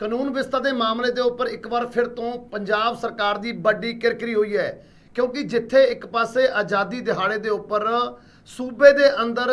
ਕਾਨੂੰਨ ਵਿਵਸਥਾ ਦੇ ਮਾਮਲੇ ਦੇ ਉੱਪਰ ਇੱਕ ਵਾਰ ਫਿਰ ਤੋਂ ਪੰਜਾਬ ਸਰਕਾਰ ਦੀ ਵੱਡੀ ਕਿਰਕਰੀ ਹੋਈ ਹੈ। ਕਿਉਂਕਿ ਜਿੱਥੇ ਇੱਕ ਪਾਸੇ ਆਜ਼ਾਦੀ ਦਿਹਾੜੇ ਦੇ ਉੱਪਰ ਸੂਬੇ ਦੇ ਅੰਦਰ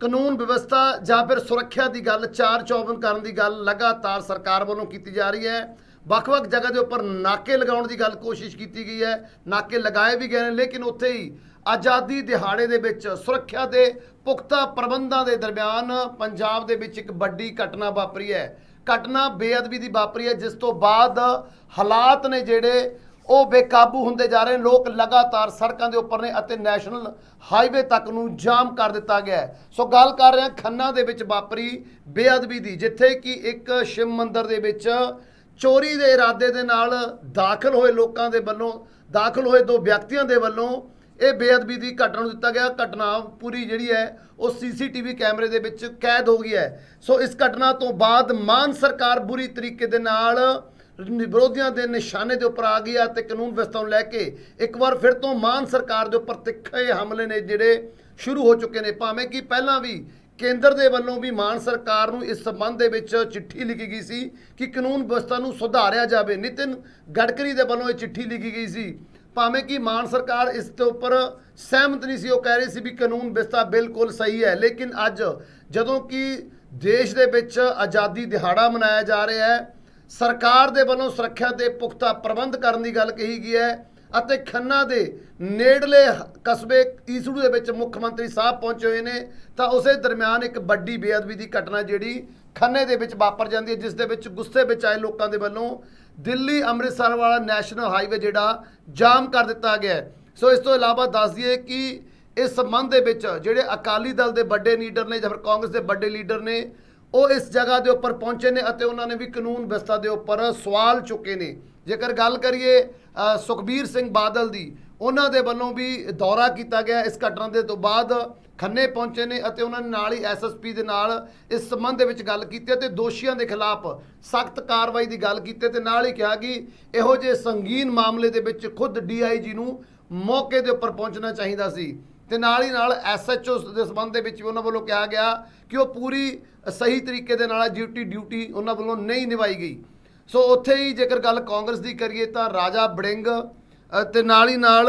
ਕਾਨੂੰਨ ਵਿਵਸਥਾ ਜਾਂ ਫਿਰ ਸੁਰੱਖਿਆ ਦੀ ਗੱਲ, ਚਾਰ ਚੌਬਨ ਕਰਨ ਦੀ ਗੱਲ ਲਗਾਤਾਰ ਸਰਕਾਰ ਵੱਲੋਂ ਕੀਤੀ ਜਾ ਰਹੀ ਹੈ। ਵੱਖ-ਵੱਖ ਜਗ੍ਹਾ ਦੇ ਉੱਪਰ ਨਾਕੇ ਲਗਾਉਣ ਦੀ ਗੱਲ ਕੋਸ਼ਿਸ਼ ਕੀਤੀ ਗਈ ਹੈ। ਨਾਕੇ ਲਗਾਏ ਵੀ ਗਏ ਨੇ, ਲੇਕਿਨ ਉੱਥੇ ਹੀ ਆਜ਼ਾਦੀ ਦਿਹਾੜੇ ਦੇ ਵਿੱਚ, ਸੁਰੱਖਿਆ ਦੇ ਪੁਖਤਾ ਪ੍ਰਬੰਧਾਂ ਦੇ ਦਰਮਿਆਨ ਪੰਜਾਬ ਦੇ ਵਿੱਚ ਇੱਕ ਵੱਡੀ ਘਟਨਾ ਵਾਪਰੀ ਹੈ। ਘਟਨਾ ਬੇਅਦਬੀ ਦੀ ਵਾਪਰੀ ਹੈ, ਜਿਸ ਤੋਂ ਬਾਅਦ ਹਾਲਾਤ ਨੇ ਜਿਹੜੇ ਉਹ ਬੇਕਾਬੂ ਹੁੰਦੇ ਜਾ ਰਹੇ ਨੇ। ਲੋਕ ਲਗਾਤਾਰ ਸੜਕਾਂ ਦੇ ਉੱਪਰ ਨੇ ਅਤੇ ਨੈਸ਼ਨਲ ਹਾਈਵੇ ਤੱਕ ਨੂੰ ਜਾਮ ਕਰ ਦਿੱਤਾ ਗਿਆ ਹੈ। ਸੋ ਗੱਲ ਕਰ ਰਹੇ ਹਾਂ ਖੰਨਾ ਦੇ ਵਿੱਚ ਵਾਪਰੀ ਬੇਅਦਬੀ ਦੀ, ਜਿੱਥੇ ਕਿ ਇੱਕ ਸ਼ਿਵ ਮੰਦਿਰ ਦੇ ਵਿੱਚ ਚੋਰੀ ਦੇ ਇਰਾਦੇ ਦੇ ਨਾਲ ਦਾਖਲ ਹੋਏ ਲੋਕਾਂ ਦੇ ਵੱਲੋਂ, ਦਾਖਲ ਹੋਏ ਦੋ ਵਿਅਕਤੀਆਂ ਦੇ ਵੱਲੋਂ ਇਹ ਬੇਅਦਬੀ ਦੀ ਘਟਨਾ ਨੂੰ ਦਿੱਤਾ ਗਿਆ। ਘਟਨਾ ਪੂਰੀ ਜਿਹੜੀ ਹੈ, ਉਹ ਸੀਸੀਟੀਵੀ ਕੈਮਰੇ ਦੇ ਵਿੱਚ ਕੈਦ ਹੋ ਗਈ ਹੈ। ਸੋ ਇਸ ਘਟਨਾ ਤੋਂ ਬਾਅਦ ਮਾਨ ਸਰਕਾਰ ਬੁਰੀ ਤਰੀਕੇ ਦੇ ਨਾਲ ਵਿਰੋਧੀਆਂ ਦੇ ਨਿਸ਼ਾਨੇ ਦੇ ਉੱਪਰ ਆ ਗਈ ਹੈ ਤੇ ਕਾਨੂੰਨ ਵਿਵਸਥਾ ਨੂੰ ਲੈ ਕੇ ਇੱਕ ਵਾਰ ਫਿਰ ਤੋਂ ਮਾਨ ਸਰਕਾਰ ਦੇ ਉੱਪਰ ਤਿੱਖੇ ਹਮਲੇ ਨੇ ਜਿਹੜੇ ਸ਼ੁਰੂ ਹੋ ਚੁੱਕੇ ਨੇ। ਭਾਵੇਂ ਕਿ ਪਹਿਲਾਂ ਵੀ ਕੇਂਦਰ ਦੇ ਵੱਲੋਂ ਵੀ ਮਾਨ ਸਰਕਾਰ ਨੂੰ ਇਸ ਸੰਬੰਧ ਦੇ ਵਿੱਚ ਚਿੱਠੀ ਲਿਖੀ ਗਈ ਸੀ ਕਿ ਕਾਨੂੰਨ ਵਿਵਸਥਾ ਨੂੰ ਸੁਧਾਰਿਆ ਜਾਵੇ। ਨਿਤਿਨ ਗਡਕਰੀ ਦੇ ਵੱਲੋਂ ਇਹ ਚਿੱਠੀ ਲਿਖੀ ਗਈ ਸੀ ਭਾਵੇਂ ਕਿ ਮਾਨ ਸਰਕਾਰ ਇਸ ਦੇ ਉੱਪਰ ਸਹਿਮਤ ਨਹੀਂ ਸੀ, ਉਹ ਕਹਿ ਰਹੀ ਸੀ ਵੀ ਕਾਨੂੰਨ ਵਿਵਸਥਾ ਬਿਲਕੁਲ ਸਹੀ ਹੈ, ਲੇਕਿਨ ਅੱਜ ਜਦੋਂ ਕਿ ਦੇਸ਼ ਦੇ ਵਿੱਚ ਆਜ਼ਾਦੀ ਦਿਹਾੜਾ ਮਨਾਇਆ ਜਾ ਰਿਹਾ ਹੈ, ਸਰਕਾਰ ਦੇ ਵੱਲੋਂ ਸੁਰੱਖਿਆ ਦੇ ਪੁਖਤਾ ਪ੍ਰਬੰਧ ਕਰਨ ਦੀ ਗੱਲ ਕਹੀ ਗਈ ਹੈ ਅਤੇ ਖੰਨਾ ਦੇ ਨੇੜਲੇ ਕਸਬੇ ਈਸੜੂ ਦੇ ਵਿੱਚ ਮੁੱਖ ਮੰਤਰੀ ਸਾਹਿਬ ਪਹੁੰਚੇ ਹੋਏ ਨੇ, ਤਾਂ ਉਸੇ ਦਰਮਿਆਨ ਇੱਕ ਵੱਡੀ ਬੇਅਦਬੀ ਦੀ ਘਟਨਾ ਜਿਹੜੀ ਖੰਨੇ ਦੇ ਵਿੱਚ ਵਾਪਰ ਜਾਂਦੀ ਹੈ, ਜਿਸ ਦੇ ਵਿੱਚ ਗੁੱਸੇ ਵਿੱਚ ਆਏ ਲੋਕਾਂ ਦੇ ਵੱਲੋਂ ਦਿੱਲੀ ਅੰਮ੍ਰਿਤਸਰ ਵਾਲਾ ਨੈਸ਼ਨਲ ਹਾਈਵੇ ਜਿਹੜਾ ਜਾਮ ਕਰ ਦਿੱਤਾ ਗਿਆ ਹੈ। ਸੋ ਇਸ ਤੋਂ ਇਲਾਵਾ ਦੱਸ ਦਈਏ ਕਿ ਇਸ ਸੰਬੰਧ ਦੇ ਵਿੱਚ ਜਿਹੜੇ ਅਕਾਲੀ ਦਲ ਦੇ ਵੱਡੇ ਲੀਡਰ ਨੇ ਜਾਂ ਫਿਰ ਕਾਂਗਰਸ ਦੇ ਵੱਡੇ ਲੀਡਰ ਨੇ, ਉਹ ਇਸ ਜਗ੍ਹਾ ਦੇ ਉੱਪਰ ਪਹੁੰਚੇ ਨੇ ਅਤੇ ਉਹਨਾਂ ਨੇ ਵੀ ਕਾਨੂੰਨ ਵਿਵਸਥਾ ਦੇ ਉੱਪਰ ਸਵਾਲ ਚੁੱਕੇ ਨੇ। ਜੇਕਰ ਗੱਲ ਕਰੀਏ ਸੁਖਬੀਰ ਸਿੰਘ ਬਾਦਲ ਦੀ, ਉਹਨਾਂ ਦੇ ਵੱਲੋਂ ਵੀ ਦੌਰਾ ਕੀਤਾ ਗਿਆ। ਇਸ ਘਟਨਾ ਦੇ ਤੋਂ ਬਾਅਦ ਖੰਨੇ ਪਹੁੰਚੇ ਨੇ ਅਤੇ ਉਹਨਾਂ ਨੇ ਨਾਲ ਹੀ ਐਸਐਸਪੀ ਦੇ ਨਾਲ ਇਸ ਸੰਬੰਧ ਦੇ ਵਿੱਚ ਗੱਲ ਕੀਤੀ ਅਤੇ ਦੋਸ਼ੀਆਂ ਦੇ ਖਿਲਾਫ ਸਖਤ ਕਾਰਵਾਈ ਦੀ ਗੱਲ ਕੀਤੀ ਤੇ ਨਾਲ ਹੀ ਕਿਹਾ ਕਿ ਇਹੋ ਜਿਹੇ ਸੰਗੀਨ ਮਾਮਲੇ ਦੇ ਵਿੱਚ ਖੁਦ ਡੀਆਈਜੀ ਨੂੰ ਮੌਕੇ ਦੇ ਉੱਪਰ ਪਹੁੰਚਣਾ ਚਾਹੀਦਾ ਸੀ। ਤੇ ਨਾਲ ਹੀ ਨਾਲ ਐਸਐਚਓ ਦੇ ਸੰਬੰਧ ਦੇ ਵਿੱਚ ਵੀ ਉਹਨਾਂ ਵੱਲੋਂ ਕਿਹਾ ਗਿਆ ਕਿ ਉਹ ਪੂਰੀ ਸਹੀ ਤਰੀਕੇ ਦੇ ਨਾਲ ਡਿਊਟੀ ਡਿਊਟੀ ਉਹਨਾਂ ਵੱਲੋਂ ਨਹੀਂ ਨਿਭਾਈ ਗਈ। ਸੋ ਉੱਥੇ ਹੀ ਜੇਕਰ ਗੱਲ ਕਾਂਗਰਸ ਦੀ ਕਰੀਏ ਤਾਂ ਰਾਜਾ ਬੜਿੰਗ ਅ, ਤੇ ਨਾਲ ਹੀ ਨਾਲ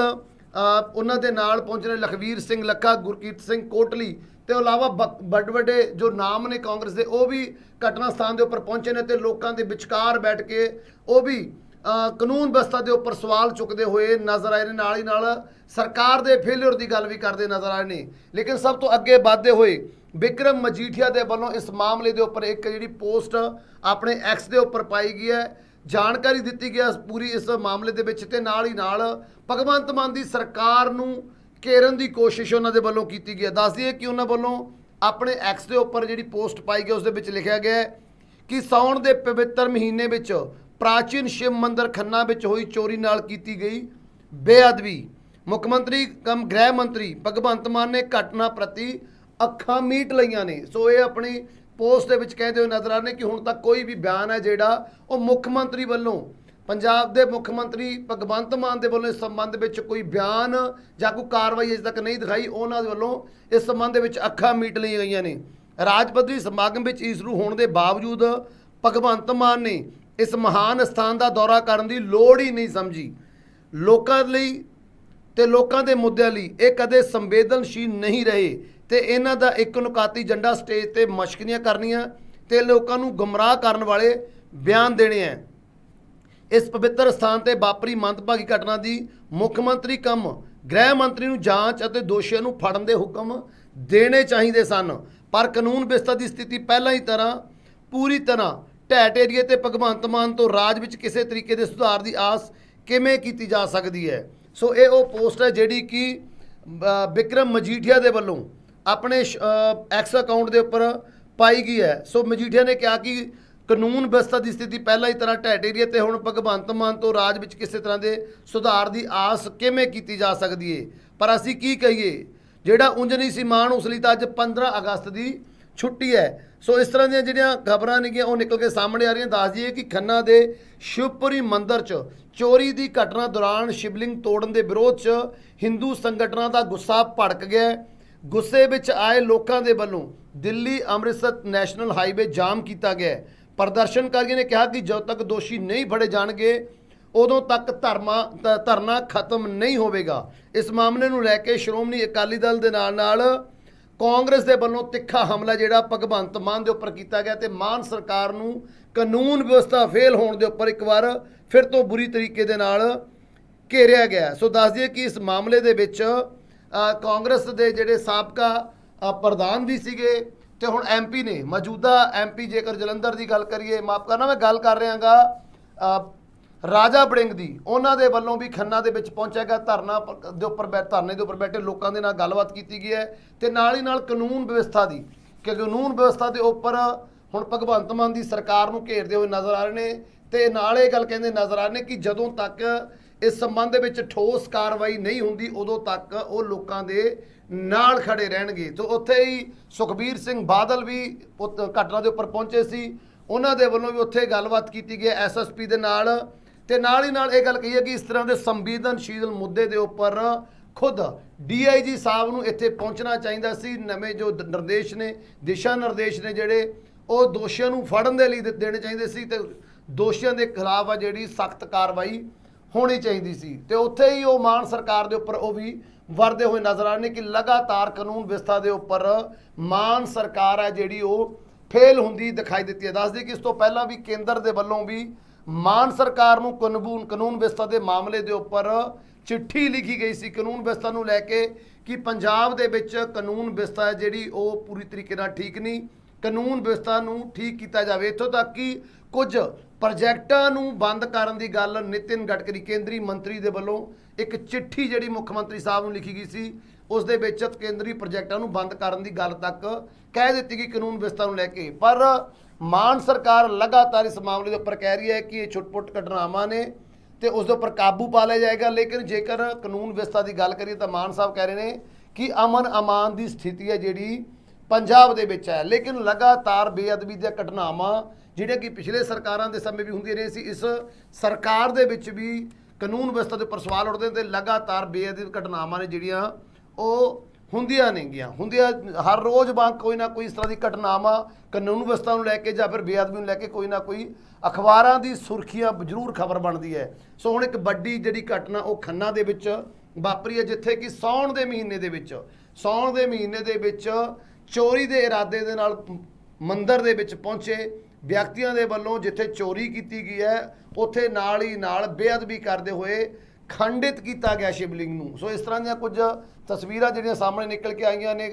ਉਹਨਾਂ ਦੇ ਨਾਲ ਪਹੁੰਚਣੇ ਲਖਵੀਰ ਸਿੰਘ ਲੱਖਾ, ਗੁਰਕੀਰਤ ਸਿੰਘ ਕੋਟਲੀ ਤੇ ਇਲਾਵਾ ਵੱਡ ਵੱਡੇ ਜੋ ਨਾਮ ਨੇ ਕਾਂਗਰਸ ਦੇ, ਉਹ ਵੀ ਘਟਨਾ ਸਥਾਨ ਦੇ ਉੱਪਰ ਪਹੁੰਚੇ ਨੇ ਤੇ ਲੋਕਾਂ ਦੇ ਵਿਚਕਾਰ ਬੈਠ ਕੇ ਉਹ ਵੀ ਕਾਨੂੰਨ ਵਿਵਸਥਾ ਦੇ ਉੱਪਰ ਸਵਾਲ ਚੁੱਕਦੇ ਹੋਏ ਨਜ਼ਰ ਆਏ ਨੇ, ਨਾਲ ਹੀ ਨਾਲ ਸਰਕਾਰ ਦੇ ਫੇਲਿਅਰ ਦੀ ਗੱਲ ਵੀ ਕਰਦੇ ਨਜ਼ਰ ਆਏ ਨੇ। ਲੇਕਿਨ ਸਭ ਤੋਂ ਅੱਗੇ ਵਧਦੇ ਹੋਏ ਵਿਕਰਮ ਮਜੀਠੀਆ ਦੇ ਵੱਲੋਂ ਇਸ ਮਾਮਲੇ ਦੇ ਉੱਪਰ ਇੱਕ ਜਿਹੜੀ ਪੋਸਟ ਆਪਣੇ ਐਕਸ ਦੇ ਉੱਪਰ ਪਾਈ ਗਈ ਹੈ ਜਾਣਕਾਰੀ ਦਿੱਤੀ ਗਿਆ ਪੂਰੀ ਇਸ ਮਾਮਲੇ ਦੇ ਵਿੱਚ ਤੇ ਨਾਲ ਹੀ ਨਾਲ ਭਗਵੰਤ ਮਾਨ ਦੀ ਸਰਕਾਰ ਨੂੰ ਘੇਰਨ ਦੀ ਕੋਸ਼ਿਸ਼ ਉਹਨਾਂ ਦੇ ਵੱਲੋਂ ਕੀਤੀ ਗਈ ਹੈ। ਦੱਸ ਦਈਏ ਕਿ ਉਹਨਾਂ ਵੱਲੋਂ ਆਪਣੇ ਐਕਸ ਦੇ ਉੱਪਰ ਜਿਹੜੀ ਪੋਸਟ ਪਾਈ ਗਈ ਉਸ ਦੇ ਵਿੱਚ ਲਿਖਿਆ ਗਿਆ ਕਿ ਸਾਉਣ ਦੇ ਪਵਿੱਤਰ ਮਹੀਨੇ ਵਿੱਚ ਪ੍ਰਾਚੀਨ ਸ਼ਿਵ ਮੰਦਰ ਖੰਨਾ ਵਿੱਚ ਹੋਈ ਚੋਰੀ ਨਾਲ ਕੀਤੀ ਗਈ। ਬੇਅਦਬੀ। ਮੁੱਖ ਮੰਤਰੀ ਕਮ ਗ੍ਰਹਿ ਮੰਤਰੀ ਭਗਵੰਤ ਮਾਨ ਨੇ ਘਟਨਾ ਪ੍ਰਤੀ ਅੱਖਾਂ ਮੀਟ ਲਈਆਂ ਨੇ। ਸੋ ਇਹ ਆਪਣੀ ਪੋਸਟ ਦੇ ਵਿੱਚ ਕਹਿੰਦੇ ਹੋਏ ਨਜ਼ਰ ਆ ਰਹੇ ਨੇ ਕਿ ਹੁਣ ਤੱਕ ਕੋਈ ਵੀ ਬਿਆਨ ਹੈ ਜਿਹੜਾ ਉਹ ਮੁੱਖ ਮੰਤਰੀ ਵੱਲੋਂ, ਪੰਜਾਬ ਦੇ ਮੁੱਖ ਮੰਤਰੀ ਭਗਵੰਤ ਮਾਨ ਦੇ ਵੱਲੋਂ ਇਸ ਸੰਬੰਧ ਵਿੱਚ ਕੋਈ ਬਿਆਨ ਜਾਂ ਕੋਈ ਕਾਰਵਾਈ ਅਜੇ ਤੱਕ ਨਹੀਂ ਦਿਖਾਈ, ਉਹਨਾਂ ਦੇ ਵੱਲੋਂ ਇਸ ਸੰਬੰਧ ਦੇ ਵਿੱਚ ਅੱਖਾਂ ਮੀਟ ਲਈਆਂ ਗਈਆਂ ਨੇ। ਰਾਜ ਪੱਧਰੀ ਸਮਾਗਮ ਵਿੱਚ ਇਸ ਨੂੰ ਹੋਣ ਦੇ ਬਾਵਜੂਦ ਭਗਵੰਤ ਮਾਨ ਨੇ ਇਸ ਮਹਾਨ ਸਥਾਨ ਦਾ ਦੌਰਾ ਕਰਨ ਦੀ ਲੋੜ ਹੀ ਨਹੀਂ ਸਮਝੀ। ਲੋਕਾਂ ਲਈ ਤੇ ਲੋਕਾਂ ਦੇ ਮੁੱਦਿਆਂ ਲਈ ਇਹ ਕਦੇ ਸੰਵੇਦਨਸ਼ੀਲ ਨਹੀਂ ਰਹੇ। ਤੇ ਇਹਨਾਂ ਦਾ ਇੱਕ ਨੁਕਾਤੀ ਝੰਡਾ ਸਟੇਜ ਤੇ ਮਸ਼ਕਰੀਆਂ ਕਰਨੀਆਂ ਤੇ ਲੋਕਾਂ ਨੂੰ ਗੁੰਮਰਾਹ ਕਰਨ ਵਾਲੇ ਬਿਆਨ ਦੇਣੇ ਆ ਇਸ ਪਵਿੱਤਰ ਸਥਾਨ ਤੇ ਵਾਪਰੀ ਮੰਦਭਾਗੀ ਘਟਨਾ ਦੀ ਮੁੱਖ ਮੰਤਰੀ ਕੰਮ ਗ੍ਰਹਿ ਮੰਤਰੀ ਨੂੰ ਜਾਂਚ ਅਤੇ ਦੋਸ਼ੀਆਂ ਨੂੰ ਫੜਨ ਦੇ ਹੁਕਮ ਦੇਣੇ ਚਾਹੀਦੇ ਸਨ। ਪਰ ਕਾਨੂੰਨ ਵਿਵਸਥਾ ਦੀ ਸਥਿਤੀ ਪਹਿਲਾਂ ਹੀ ਤਰ੍ਹਾਂ ਪੂਰੀ ਤਰ੍ਹਾਂ ਢਹਿ ਏਰੀਏ ਤੇ ਭਗਵੰਤ ਮਾਨ ਤੋਂ ਰਾਜ ਵਿੱਚ ਕਿਸੇ ਤਰੀਕੇ ਦੇ ਸੁਧਾਰ ਦੀ ਆਸ ਕਿਵੇਂ ਕੀਤੀ ਜਾ ਸਕਦੀ ਹੈ ਸੋ ਇਹ ਉਹ ਪੋਸਟ ਹੈ ਜਿਹੜੀ ਕਿ ਅ, ਵਿਕਰਮ ਮਜੀਠੀਆ ਦੇ ਵੱਲੋਂ ਆਪਣੇ ਐਕਸ ਅਕਾਊਂਟ ਦੇ ਉੱਪਰ ਪਾਈ ਗਈ ਹੈ। ਸੋ ਮਜੀਠੀਆ ਨੇ ਕਿਹਾ ਕਿ ਕਾਨੂੰਨ ਵਿਵਸਥਾ ਦੀ ਸਥਿਤੀ ਪਹਿਲਾਂ ਹੀ ਤਰ੍ਹਾਂ ਢਹਿ ਰਹੀ ਹੈ ਤੇ ਹੁਣ ਭਗਵੰਤ ਮਾਨ ਤੋਂ ਰਾਜ ਵਿੱਚ ਕਿਸੇ ਤਰ੍ਹਾਂ ਦੇ ਸੁਧਾਰ ਦੀ ਆਸ ਕਿਵੇਂ ਕੀਤੀ ਜਾ ਸਕਦੀ ਏ? ਪਰ ਅਸੀਂ ਕੀ ਕਹੀਏ? ਜਿਹੜਾ ਉਂਝ ਨਹੀਂ ਸੀ ਮਾਣ, ਉਸ ਲਈ ਤਾਂ ਅੱਜ 15 ਅਗਸਤ ਦੀ ਛੁੱਟੀ ਹੈ। ਸੋ ਇਸ ਤਰ੍ਹਾਂ ਦੀਆਂ ਜਿਹੜੀਆਂ ਖਬਰਾਂ ਨੇਗੀਆਂ ਉਹ ਨਿਕਲ ਕੇ ਸਾਹਮਣੇ ਆ ਰਹੀਆਂ। ਦੱਸ ਦਈਏ ਕਿ ਖੰਨਾ ਦੇ ਸ਼ਿਵਪੁਰੀ ਮੰਦਿਰ 'ਚ ਚੋਰੀ ਦੀ ਘਟਨਾ ਦੌਰਾਨ ਸ਼ਿਵਲਿੰਗ ਤੋੜਨ ਦੇ ਵਿਰੋਧ 'ਚ ਹਿੰਦੂ ਸੰਗਠਨਾਂ ਦਾ ਗੁੱਸਾ ਭੜਕ ਗਿਆ ਗੁੱਸੇ ਵਿੱਚ ਆਏ ਲੋਕਾਂ ਦੇ ਵੱਲੋਂ ਦਿੱਲੀ ਅੰਮ੍ਰਿਤਸਰ ਨੈਸ਼ਨਲ ਹਾਈਵੇ ਜਾਮ ਕੀਤਾ ਗਿਆ ਹੈ। ਪ੍ਰਦਰਸ਼ਨਕਾਰੀਆਂ ਨੇ ਕਿਹਾ ਕਿ ਜਦੋਂ ਤੱਕ ਦੋਸ਼ੀ ਨਹੀਂ ਫੜੇ ਜਾਣਗੇ, ਉਦੋਂ ਤੱਕ ਧਰਮਾ ਧਰਨਾ ਖਤਮ ਨਹੀਂ ਹੋਵੇਗਾ ਇਸ ਮਾਮਲੇ ਨੂੰ ਲੈ ਕੇ ਸ਼੍ਰੋਮਣੀ ਅਕਾਲੀ ਦਲ ਦੇ ਨਾਲ ਨਾਲ ਕਾਂਗਰਸ ਦੇ ਵੱਲੋਂ ਤਿੱਖਾ ਹਮਲਾ ਜਿਹੜਾ ਭਗਵੰਤ ਮਾਨ ਦੇ ਉੱਪਰ ਕੀਤਾ ਗਿਆ ਤੇ ਮਾਨ ਸਰਕਾਰ ਨੂੰ ਕਾਨੂੰਨ ਵਿਵਸਥਾ ਫੇਲ ਹੋਣ ਦੇ ਉੱਪਰ ਇੱਕ ਵਾਰ ਫਿਰ ਤੋਂ ਬੁਰੀ ਤਰੀਕੇ ਦੇ ਨਾਲ ਘੇਰਿਆ ਗਿਆ ਸੋ ਦੱਸ ਦਈਏ ਕਿ ਇਸ ਮਾਮਲੇ ਦੇ ਵਿੱਚ ਕਾਂਗਰਸ ਦੇ ਜਿਹੜੇ ਸਾਬਕਾ ਪ੍ਰਧਾਨ ਵੀ ਸੀਗੇ ਤੇ ਹੁਣ ਐਮਪੀ ਨੇ, ਮੌਜੂਦਾ ਐਮਪੀ ਜੇਕਰ ਜਲੰਧਰ ਦੀ ਗੱਲ ਕਰੀਏ, ਮਾਫ ਕਰਨਾ, ਮੈਂ ਗੱਲ ਕਰ ਰਿਹਾਗਾ ਰਾਜਾ ਬੜਿੰਗ ਦੀ, ਉਹਨਾਂ ਦੇ ਵੱਲੋਂ ਵੀ ਖੰਨਾ ਦੇ ਵਿੱਚ ਪਹੁੰਚਿਆ ਗਿਆ, ਧਰਨਾ ਦੇ ਉੱਪਰ ਬੈ, ਧਰਨੇ ਦੇ ਉੱਪਰ ਬੈਠੇ ਲੋਕਾਂ ਦੇ ਨਾਲ ਗੱਲਬਾਤ ਕੀਤੀ ਗਈ ਹੈ ਤੇ ਨਾਲ ਹੀ ਨਾਲ ਕਾਨੂੰਨ ਵਿਵਸਥਾ ਦੀ, ਕਿ ਕਾਨੂੰਨ ਵਿਵਸਥਾ ਦੇ ਉੱਪਰ ਹੁਣ ਭਗਵੰਤ ਮਾਨ ਦੀ ਸਰਕਾਰ ਨੂੰ ਘੇਰਦੇ ਹੋਏ ਨਜ਼ਰ ਆ ਰਹੇ ਨੇ ਤੇ ਨਾਲ ਇਹ ਗੱਲ ਕਹਿੰਦੇ ਨਜ਼ਰ ਆ ਰਹੇ ਨੇ ਕਿ ਜਦੋਂ ਤੱਕ ਇਸ ਸੰਬੰਧ ਦੇ ਵਿੱਚ ਠੋਸ ਕਾਰਵਾਈ ਨਹੀਂ ਹੁੰਦੀ, ਉਦੋਂ ਤੱਕ ਉਹ ਲੋਕਾਂ ਦੇ ਨਾਲ ਖੜੇ ਰਹਿਣਗੇ। ਤੇ ਉੱਥੇ ਹੀ ਸੁਖਬੀਰ ਸਿੰਘ ਬਾਦਲ ਵੀ ਉਤ- ਘਟਨਾ ਦੇ ਉੱਪਰ ਪਹੁੰਚੇ ਸੀ। ਉਹਨਾਂ ਦੇ ਵੱਲੋਂ ਵੀ ਉੱਥੇ ਗੱਲਬਾਤ ਕੀਤੀ ਗਈ ਐਸਐਸਪੀ ਦੇ ਨਾਲ। ਤੇ ਨਾਲ ਹੀ ਨਾਲ ਇਹ ਗੱਲ ਕਹੀ ਹੈ ਕਿ ਇਸ ਤਰ੍ਹਾਂ ਦੇ ਸੰਵੇਦਨਸ਼ੀਲ ਮੁੱਦੇ ਦੇ ਉੱਪਰ ਖੁਦ ਡੀਆਈਜੀ ਸਾਹਿਬ ਨੂੰ ਇੱਥੇ ਪਹੁੰਚਣਾ ਚਾਹੀਦਾ ਸੀ। ਨਵੇਂ ਜੋ ਨਿਰਦੇਸ਼ ਨੇ, ਦਿਸ਼ਾ ਨਿਰਦੇਸ਼ ਨੇ ਜਿਹੜੇ, ਉਹ ਦੋਸ਼ੀਆਂ ਨੂੰ ਫੜਨ ਦੇ ਲਈ ਦੇ- ਦੇਣੇ ਚਾਹੀਦੇ ਸੀ। ਤੇ ਦੋਸ਼ੀਆਂ ਦੇ ਖਿਲਾਫ ਆ ਜਿਹੜੀ ਸਖਤ ਕਾਰਵਾਈ ਹੋਣੀ ਚਾਹੀਦੀ ਸੀ। ਤੇ ਉੱਥੇ ਹੀ ਉਹ ਮਾਨ ਸਰਕਾਰ ਦੇ ਉੱਪਰ ਉਹ ਵੀ ਵਰਦੇ ਹੋਏ ਨਜ਼ਰ ਆ ਰਹੇ ਨੇ ਕਿ ਲਗਾਤਾਰ ਕਾਨੂੰਨ ਵਿਵਸਥਾ ਦੇ ਉੱਪਰ ਮਾਨ ਸਰਕਾਰ ਹੈ ਜਿਹੜੀ ਉਹ ਫੇਲ ਹੁੰਦੀ ਦਿਖਾਈ ਦਿੱਤੀ ਹੈ। ਦੱਸਦੇ ਕਿ ਇਸ ਤੋਂ ਪਹਿਲਾਂ ਵੀ ਕੇਂਦਰ ਦੇ ਵੱਲੋਂ ਵੀ ਮਾਨ ਸਰਕਾਰ ਨੂੰ ਕਾਨੂੰਨ ਕਾਨੂੰਨ ਵਿਵਸਥਾ ਦੇ ਮਾਮਲੇ ਦੇ ਉੱਪਰ ਚਿੱਠੀ ਲਿਖੀ ਗਈ ਸੀ। ਕਾਨੂੰਨ ਵਿਵਸਥਾ ਨੂੰ ਲੈ ਕੇ ਕਿ ਪੰਜਾਬ ਦੇ ਵਿੱਚ ਕਾਨੂੰਨ ਵਿਵਸਥਾ ਹੈ ਜਿਹੜੀ ਉਹ ਪੂਰੀ ਤਰੀਕੇ ਨਾਲ ਠੀਕ ਨਹੀਂ। ਕਾਨੂੰਨ ਵਿਵਸਥਾ ਨੂੰ ਠੀਕ ਕੀਤਾ ਜਾਵੇ। ਇੱਥੋਂ ਤੱਕ ਕਿ ਕੁਝ ਪ੍ਰੋਜੈਕਟਾਂ ਨੂੰ ਬੰਦ ਕਰਨ ਦੀ ਗੱਲ ਨਿਤਿਨ ਗਡਕਰੀ, ਕੇਂਦਰੀ ਮੰਤਰੀ ਦੇ ਵੱਲੋਂ ਇੱਕ ਚਿੱਠੀ ਜਿਹੜੀ ਮੁੱਖ ਮੰਤਰੀ ਸਾਹਿਬ ਨੂੰ ਲਿਖੀ ਗਈ ਸੀ, ਉਸ ਦੇ ਵਿੱਚ ਕੇਂਦਰੀ ਪ੍ਰੋਜੈਕਟਾਂ ਨੂੰ ਬੰਦ ਕਰਨ ਦੀ ਗੱਲ ਤੱਕ ਕਹਿ ਦਿੱਤੀ ਗਈ ਕਾਨੂੰਨ ਵਿਵਸਥਾ ਨੂੰ ਲੈ ਕੇ। ਪਰ ਮਾਨ ਸਰਕਾਰ ਲਗਾਤਾਰ ਇਸ ਮਾਮਲੇ ਦੇ ਉੱਪਰ ਕਹਿ ਰਹੀ ਹੈ ਕਿ ਇਹ ਛੁੱਟਪੁੱਟ ਘਟਨਾਵਾਂ ਨੇ ਤੇ ਉਸ ਦੇ ਉੱਪਰ ਕਾਬੂ ਪਾ ਲਿਆ ਜਾਏਗਾ। ਲੇਕਿਨ ਜੇਕਰ ਕਾਨੂੰਨ ਵਿਵਸਥਾ ਦੀ ਗੱਲ ਕਰੀਏ ਤਾਂ ਮਾਨ ਸਾਹਿਬ ਕਹਿ ਰਹੇ ਨੇ ਕਿ ਅਮਨ ਅਮਾਨ ਦੀ ਸਥਿਤੀ ਹੈ ਜਿਹੜੀ ਪੰਜਾਬ ਦੇ ਵਿੱਚ ਹੈ। ਲੇਕਿਨ ਲਗਾਤਾਰ ਬੇਅਦਬੀ ਦੀਆਂ ਘਟਨਾਵਾਂ ਜਿਹੜੀਆਂ ਕਿ ਪਿਛਲੇ ਸਰਕਾਰਾਂ ਦੇ ਸਮੇਂ ਵੀ ਹੁੰਦੀਆਂ ਰਹੀਆਂ ਸੀ, ਇਸ ਸਰਕਾਰ ਦੇ ਵਿੱਚ ਵੀ ਕਾਨੂੰਨ ਵਿਵਸਥਾ ਦੇ ਉੱਪਰ ਸਵਾਲ ਉੱਠਦੇ ਨੇ ਤੇ ਲਗਾਤਾਰ ਬੇਅਦਬੀ ਘਟਨਾਵਾਂ ਨੇ ਜਿਹੜੀਆਂ ਉਹ ਹੁੰਦੀਆਂ ਨੇਗੀਆਂ ਹੁੰਦੀਆਂ ਹਰ ਰੋਜ਼ ਵਾਂਗ ਕੋਈ ਨਾ ਕੋਈ ਇਸ ਤਰ੍ਹਾਂ ਦੀ ਘਟਨਾਵਾਂ ਕਾਨੂੰਨ ਵਿਵਸਥਾ ਨੂੰ ਲੈ ਕੇ ਜਾਂ ਫਿਰ ਬੇਅਦਬੀ ਨੂੰ ਲੈ ਕੇ ਕੋਈ ਨਾ ਕੋਈ ਅਖਬਾਰਾਂ ਦੀ ਸੁਰਖੀਆਂ ਜ਼ਰੂਰ ਖਬਰ ਬਣਦੀ ਹੈ। ਸੋ ਹੁਣ ਇੱਕ ਵੱਡੀ ਜਿਹੜੀ ਘਟਨਾ ਉਹ ਖੰਨਾ ਦੇ ਵਿੱਚ ਵਾਪਰੀ ਹੈ, ਜਿੱਥੇ ਕਿ ਸੌਣ ਦੇ ਮਹੀਨੇ ਦੇ ਵਿੱਚ ਸੌਣ ਦੇ ਮਹੀਨੇ ਦੇ ਵਿੱਚ ਚੋਰੀ ਦੇ ਇਰਾਦੇ ਦੇ ਨਾਲ ਮੰਦਰ ਦੇ ਵਿੱਚ ਪਹੁੰਚੇ। ਵਿਅਕਤੀਆਂ ਦੇ ਵੱਲੋਂ ਜਿੱਥੇ ਚੋਰੀ ਕੀਤੀ ਗਈ ਹੈ, ਉੱਥੇ ਨਾਲ ਹੀ ਨਾਲ ਬੇਅਦਬੀ ਕਰਦੇ ਹੋਏ ਖੰਡਿਤ ਕੀਤਾ ਗਿਆ ਸ਼ਿਵਲਿੰਗ ਨੂੰ। ਸੋ ਇਸ ਤਰ੍ਹਾਂ ਦੀਆਂ ਕੁਝ ਤਸਵੀਰਾਂ ਜਿਹੜੀਆਂ ਸਾਹਮਣੇ ਨਿਕਲ ਕੇ ਆਈਆਂ ਨੇ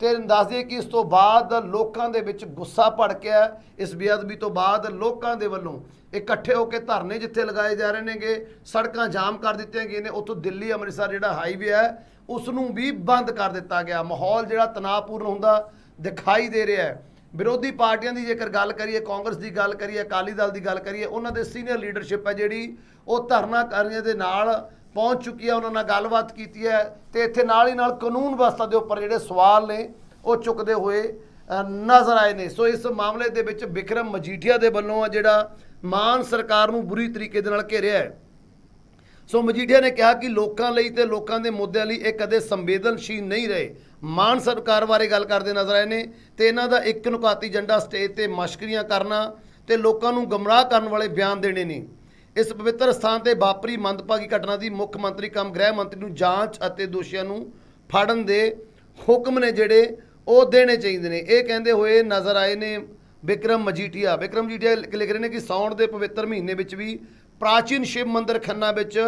ਤੇ ਦੱਸ ਦਈਏ ਕਿ ਇਸ ਤੋਂ ਬਾਅਦ ਲੋਕਾਂ ਦੇ ਵਿੱਚ ਗੁੱਸਾ ਭੜਕਿਆ ਇਸ ਬੇਅਦਬੀ ਤੋਂ ਬਾਅਦ ਲੋਕਾਂ ਦੇ ਵੱਲੋਂ ਇਕੱਠੇ ਹੋ ਕੇ ਧਰਨੇ ਜਿੱਥੇ ਲਗਾਏ ਜਾ ਰਹੇ ਨੇਗੇ, ਸੜਕਾਂ ਜਾਮ ਕਰ ਦਿੱਤੀਆਂ ਗਈਆਂ ਨੇ। ਉੱਥੋਂ ਦਿੱਲੀ, ਅੰਮ੍ਰਿਤਸਰ ਜਿਹੜਾ ਹਾਈਵੇ ਹੈ ਉਸ ਨੂੰ ਵੀ ਬੰਦ ਕਰ ਦਿੱਤਾ ਗਿਆ। ਮਾਹੌਲ ਜਿਹੜਾ ਤਣਾਅਪੂਰਨ ਹੁੰਦਾ ਦਿਖਾਈ ਦੇ ਰਿਹਾ ਹੈ। ਵਿਰੋਧੀ ਪਾਰਟੀਆਂ ਦੀ ਜੇਕਰ ਗੱਲ ਕਰੀਏ, ਕਾਂਗਰਸ ਦੀ ਗੱਲ ਕਰੀਏ, ਅਕਾਲੀ ਦਲ ਦੀ ਗੱਲ ਕਰੀਏ, ਉਹਨਾਂ ਦੇ ਸੀਨੀਅਰ ਲੀਡਰਸ਼ਿਪ ਹੈ ਜਿਹੜੀ, ਉਹ ਧਰਨਾਕਾਰੀਆਂ ਦੇ ਨਾਲ ਪਹੁੰਚ ਚੁੱਕੀ ਹੈ, ਉਹਨਾਂ ਨਾਲ ਗੱਲਬਾਤ ਕੀਤੀ ਹੈ ਤੇ ਇੱਥੇ ਨਾਲ ਹੀ ਨਾਲ ਕਾਨੂੰਨ ਵਿਵਸਥਾ ਦੇ ਉੱਪਰ ਜਿਹੜੇ ਸਵਾਲ ਨੇ, ਉਹ ਚੁੱਕਦੇ ਹੋਏ ਨਜ਼ਰ ਆਏ ਨੇ। ਸੋ ਇਸ ਮਾਮਲੇ ਦੇ ਵਿੱਚ ਵਿਕਰਮ ਮਜੀਠੀਆ ਦੇ ਵੱਲੋਂ ਆ ਜਿਹੜਾ ਮਾਨ ਸਰਕਾਰ ਨੂੰ ਬੁਰੀ ਤਰੀਕੇ ਦੇ ਨਾਲ ਘੇਰਿਆ ਹੈ। ਸੋ ਮਜੀਠੀਆ ਨੇ ਕਿਹਾ ਕਿ ਲੋਕਾਂ ਲਈ ਤੇ ਲੋਕਾਂ ਦੇ ਮੁੱਦਿਆਂ ਲਈ ਇਹ ਕਦੇ ਸੰਵੇਦਨਸ਼ੀਲ ਨਹੀਂ ਰਹੇ। ਮਾਨ ਸਰਕਾਰ ਬਾਰੇ ਗੱਲ ਕਰਦੇ ਨਜ਼ਰ ਆਏ ਨੇ ਤੇ ਇਹਨਾਂ ਦਾ ਇੱਕ ਨੁਕਾਤੀ ਏਜੰਡਾ ਸਟੇਜ ਤੇ ਮਸ਼ਕਰੀਆਂ ਕਰਨਾ ਤੇ ਲੋਕਾਂ ਨੂੰ ਗਮਰਾਹ ਕਰਨ ਵਾਲੇ ਬਿਆਨ ਦੇਣੇ ਨੇ। ਇਸ ਪਵਿੱਤਰ ਸਥਾਨ ਤੇ ਵਾਪਰੀ ਮੰਦਭਾਗੀ ਘਟਨਾ ਦੀ ਮੁੱਖ ਮੰਤਰੀ ਕੰਮ ਗ੍ਰਹਿ ਮੰਤਰੀ ਨੂੰ ਜਾਂਚ ਅਤੇ ਦੋਸ਼ੀਆਂ ਨੂੰ ਫੜਨ ਦੇ ਹੁਕਮ ਨੇ ਜਿਹੜੇ ਉਹ ਦੇਣੇ ਚਾਹੀਦੇ ਨੇ। ਇਹ ਕਹਿੰਦੇ ਹੋਏ ਨਜ਼ਰ ਆਏ ਨੇ ਵਿਕਰਮ ਮਜੀਠੀਆ। ਵਿਕਰਮ ਮਜੀਠੀਆ ਲਿਖ ਲਿਖ ਰਹੇ ਨੇ ਕਿ ਸੌਣ ਦੇ ਪਵਿੱਤਰ ਮਹੀਨੇ ਵਿੱਚ ਵੀ ਪ੍ਰਾਚੀਨ ਸ਼ਿਵ ਮੰਦਿਰ ਖੰਨਾ ਵਿੱਚ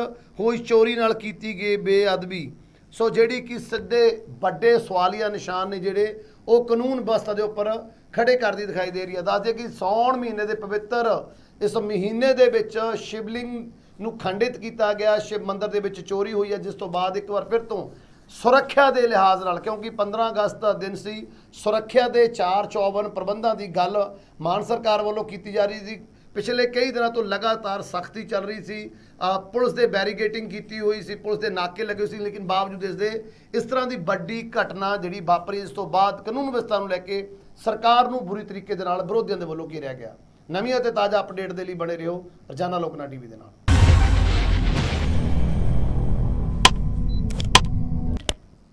ਹੋਈ ਚੋਰੀ ਨਾਲ ਕੀਤੀ ਗਈ ਬੇਅਦਬੀ। ਸੋ ਜਿਹੜੀ ਕਿ ਸਿੱਧੇ ਵੱਡੇ ਸਵਾਲੀਆ ਨਿਸ਼ਾਨ ਨੇ ਜਿਹੜੇ ਉਹ ਕਾਨੂੰਨ ਵਿਵਸਥਾ ਦੇ ਉੱਪਰ ਖੜੇ ਕਰਦੀ ਦਿਖਾਈ ਦੇ ਰਹੀ ਹੈ। ਦੱਸਦੇ ਕਿ ਸੌਣ ਮਹੀਨੇ ਦੇ ਪਵਿੱਤਰ ਇਸ ਮਹੀਨੇ ਦੇ ਵਿੱਚ ਸ਼ਿਵਲਿੰਗ ਨੂੰ ਖੰਡਿਤ ਕੀਤਾ ਗਿਆ। ਸ਼ਿਵ ਮੰਦਰ ਦੇ ਵਿੱਚ ਚੋਰੀ ਹੋਈ ਹੈ, ਜਿਸ ਤੋਂ ਬਾਅਦ ਇੱਕ ਵਾਰ ਫਿਰ ਤੋਂ ਸੁਰੱਖਿਆ ਦੇ ਲਿਹਾਜ਼ ਨਾਲ, ਕਿਉਂਕਿ 15 ਅਗਸਤ ਦਾ ਦਿਨ ਸੀ, ਸੁਰੱਖਿਆ ਦੇ 454 ਪ੍ਰਬੰਧਾਂ ਦੀ ਗੱਲ ਮਾਨ ਸਰਕਾਰ ਵੱਲੋਂ ਕੀਤੀ ਜਾ ਰਹੀ ਸੀ। ਪਿਛਲੇ ਕਈ ਦਿਨਾਂ ਤੋਂ ਲਗਾਤਾਰ ਸਖਤੀ ਚੱਲ ਰਹੀ ਸੀ। ਪੁਲਿਸ ਦੇ ਬੈਰੀਗੇਟਿੰਗ ਕੀਤੀ ਹੋਈ ਸੀ, ਪੁਲਿਸ ਦੇ ਨਾਕੇ ਲੱਗੇ ਸੀ, ਲੇਕਿਨ ਬਾਵਜੂਦ ਇਸ ਦੇ, ਇਸ ਤਰ੍ਹਾਂ ਦੀ ਵੱਡੀ ਘਟਨਾ ਜਿਹੜੀ ਵਾਪਰੀ, ਇਸ ਤੋਂ ਬਾਅਦ ਕਾਨੂੰਨ ਵਿਵਸਥਾ ਨੂੰ ਲੈ ਕੇ ਸਰਕਾਰ ਨੂੰ ਬੁਰੀ ਤਰੀਕੇ ਦੇ ਨਾਲ ਵਿਰੋਧੀਆਂ ਦੇ ਵੱਲੋਂ ਘੇਰਿਆ ਗਿਆ। ਨਵੀਆਂ ਅਤੇ ਤਾਜ਼ਾ ਅਪਡੇਟ ਦੇ ਲਈ ਬਣੇ ਰਹੋ ਰੋਜ਼ਾਨਾ ਲੋਕਨਾ ਟੀਵੀ ਦੇ ਨਾਲ।